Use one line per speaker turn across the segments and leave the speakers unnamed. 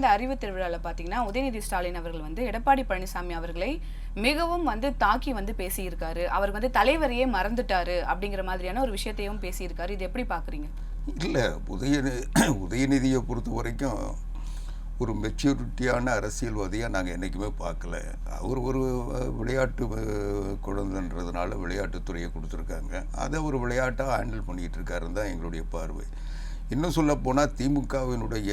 இந்த அறிவு திருவிழாவில் பார்த்தீங்கன்னா உதயநிதி ஸ்டாலின் அவர்கள் வந்து எடப்பாடி பழனிசாமி அவர்களை மிகவும் வந்து தாக்கி வந்து பேசியிருக்காரு. அவர் வந்து தலைவரையே மறந்துட்டாரு அப்படிங்கிற மாதிரியான ஒரு விஷயத்தையும் பேசியிருக்காரு. இது எப்படி பார்க்குறீங்க
இல்லை உதயநி உதயநிதியை பொறுத்த வரைக்கும் ஒரு மெச்சூரிட்டியான அரசியல்வாதியாக நாங்கள் என்றைக்குமே பார்க்கல அவர் ஒரு விளையாட்டு குழந்தைன்றதுனால விளையாட்டுத்துறையை கொடுத்துருக்காங்க. அதை ஒரு விளையாட்டாக ஹேண்டில் பண்ணிகிட்டு இருக்காருன்னு தான் எங்களுடைய பார்வை. இன்னும் சொல்லப்போனால் திமுகவினுடைய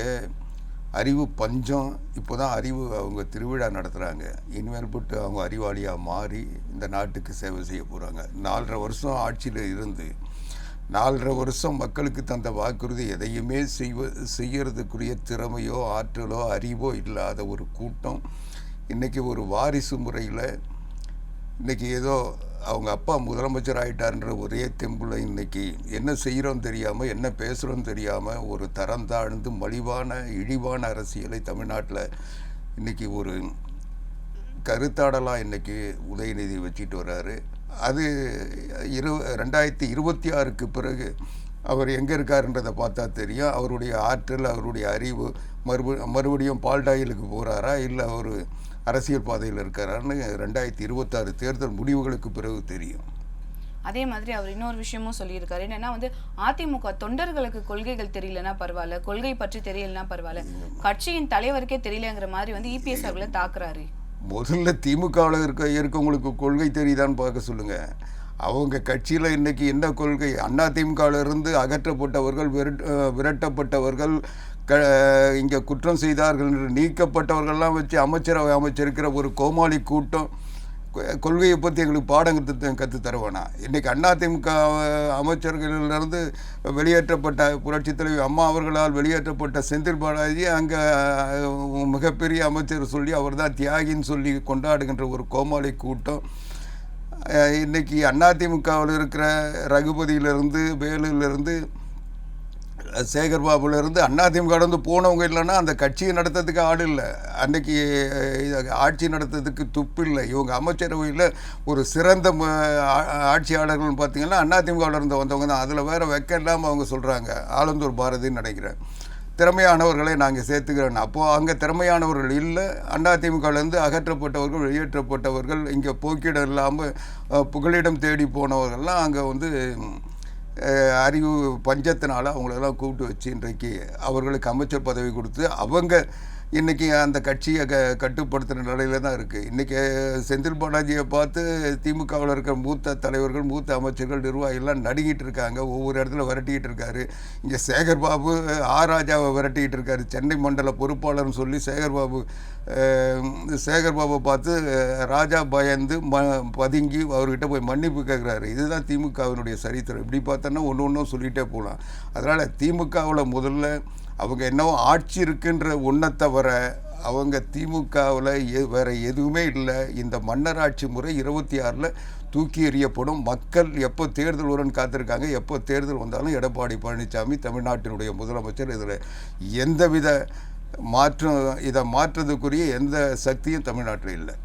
அறிவு பஞ்சம். இப்போ தான் அறிவு அவங்க திருவிழா நடத்துகிறாங்க இனிமேற்பட்டு அவங்க அறிவாளியாக மாறி இந்த நாட்டுக்கு சேவை செய்ய போகிறாங்க நாலரை வருஷம் ஆட்சியில் இருந்து நாலரை வருஷம் மக்களுக்கு தந்த வாக்குறுதி எதையுமே செய்வ செய்யறதுக்குரிய திறமையோ ஆற்றலோ அறிவோ இல்லாத ஒரு கூட்டம். இன்றைக்கி ஒரு வாரிசு முறையில் இன்றைக்கி ஏதோ அவங்க அப்பா முதலமைச்சர் ஆயிட்டார்ன்ற ஒரே தெம்பில் இன்னைக்கு என்ன செய்கிறோம் தெரியாமல் என்ன பேசுகிறோம் தெரியாமல் ஒரு தரம் தாழ்ந்து மலிவான இழிவான அரசியலை தமிழ்நாட்டில் இன்றைக்கி ஒரு கருத்தாடலாக இன்றைக்கி உதயநிதி வச்சுட்டு வர்றாரு. அது இரு ரெண்டாயிரத்தி இருபத்தி ஆறுக்கு பிறகு அவர் எங்கே இருக்காருன்றதை பார்த்தா தெரியும். அவருடைய ஆற்றல் அவருடைய அறிவு மறுப மறுபடியும் பால்டாயிலுக்கு போகிறாரா இல்லை அவர் அரசியல் பாதையில் இருக்காரான்னு ரெண்டாயிரத்தி இருபத்தாறு தேர்தல் முடிவுகளுக்கு பிறகு தெரியும்.
அதே மாதிரி அவர் இன்னொரு விஷயமும் சொல்லியிருக்காரு. என்னன்னா வந்து அதிமுக தொண்டர்களுக்கு கொள்கைகள் தெரியலனா பரவாயில்ல கொள்கை பற்றி தெரியலனா பரவாயில்ல கட்சியின் தலைவருக்கே தெரியலங்கிற மாதிரி வந்து இபிஎஸ் அவர்களை தாக்குறாரு.
முதல்ல திமுகவில் இருக்க இருக்கவங்களுக்கு கொள்கை தெரியுதான்னு பார்க்க சொல்லுங்கள் அவங்க கட்சியில் இன்னைக்கு என்ன கொள்கை அண்ணா திமுகவிலிருந்து அகற்றப்பட்டவர்கள் விரட் விரட்டப்பட்டவர்கள் க இங்கே குற்றம் செய்தார்கள் என்று நீக்கப்பட்டவர்கள்லாம் வச்சு அமைச்சரவை அமைச்சிருக்கிற ஒரு கோமாளி கூட்டம் கொ- கொள்கையை பற்றி எங்களுக்கு பாடம் கற்று கற்று தருவானா? இன்றைக்கி அதிமுக அமைச்சர்களிலிருந்து வெளியேற்றப்பட்ட புரட்சி தலைவி அம்மா அவர்களால் வெளியேற்றப்பட்ட செந்தில் பாலாஜி அங்கே மிகப்பெரிய அமைச்சர் சொல்லி அவர் தான் தியாகின்னு சொல்லி கொண்டாடுகின்ற ஒரு கோமாளி கூட்டம். இன்றைக்கி அதிமுகவில் இருக்கிற ரகுபதியிலிருந்து வேலுலேருந்து சேகர் அதிமுகலேருந்து போனவங்க இல்லைன்னா அந்த கட்சியை நடத்துறதுக்கு ஆள் இல்லை. அன்னைக்கு ஆட்சி நடத்துறதுக்கு துப்பு இல்லை. இவங்க அமைச்சரவையில் ஒரு சிறந்த ஆட்சியாளர்கள்னு பார்த்திங்கன்னா அதிமுகவில் இருந்து வந்தவங்க தான். அதில் வேறு வெக்கம் இல்லாமல் அவங்க சொல்கிறாங்க ஆலந்தூர் பாரதின்னு நினைக்கிறேன். திறமையானவர்களை நாங்கள் சேர்த்துக்கிறோம் அப்போது அங்கே திறமையானவர்கள் இல்லை. அதிமுகலேருந்து அகற்றப்பட்டவர்கள் வெளியேற்றப்பட்டவர்கள் இங்கே போக்கிடம் இல்லாமல் புகலிடம் தேடி போனவர்கள்லாம் அங்கே வந்து அறிவு பஞ்சத்தினால் அவங்களெல்லாம் கூப்பிட்டு வச்சு இன்றைக்கு அவர்களுக்கு அமைச்சர் பதவி கொடுத்து அவங்க இன்றைக்கி அந்த கட்சியை க கட்டுப்படுத்துகிற நிலையில தான் இருக்குது இன்றைக்கி செந்தில் பாலாஜியை பார்த்து திமுகவில் இருக்கிற மூத்த தலைவர்கள் மூத்த அமைச்சர்கள் நிர்வாகிகள்லாம் நடுங்கிட்டு இருக்காங்க. ஒவ்வொரு இடத்துல விரட்டிக்கிட்டு இருக்காரு. இங்கே சேகர் பாபு ஆராஜாவை ராஜாவை விரட்டிக்கிட்டு இருக்காரு. சென்னை மண்டல பொறுப்பாளர்னு சொல்லி சேகர் பாபு சேகர் பாபை பார்த்து ராஜா பயந்து ம பதுங்கி அவர்கிட்ட போய் மன்னிப்பு கேட்குறாரு இதுதான் திமுகவினுடைய சரித்திரம். இப்படி பார்த்தோன்னா ஒன்று ஒன்றும் சொல்லிகிட்டே போகலாம் அதனால் திமுகவில் முதல்ல அவங்க என்னவோ ஆட்சி இருக்குன்ற ஒன்றை தவிர அவங்க திமுகவில் எ வேறு எதுவுமே இல்லை. இந்த மன்னராட்சி முறை இருபத்தி ஆறில் தூக்கி எறியப்படும். மக்கள் எப்போ தேர்தல் வரும்னு காத்திருக்காங்க. எப்போ தேர்தல் வந்தாலும் எடப்பாடி பழனிசாமி தமிழ்நாட்டினுடைய முதலமைச்சர் இதில் எந்தவித மாற்றம் இதை மாற்றுறதுக்குரிய எந்த சக்தியும் தமிழ்நாட்டில் இல்லை.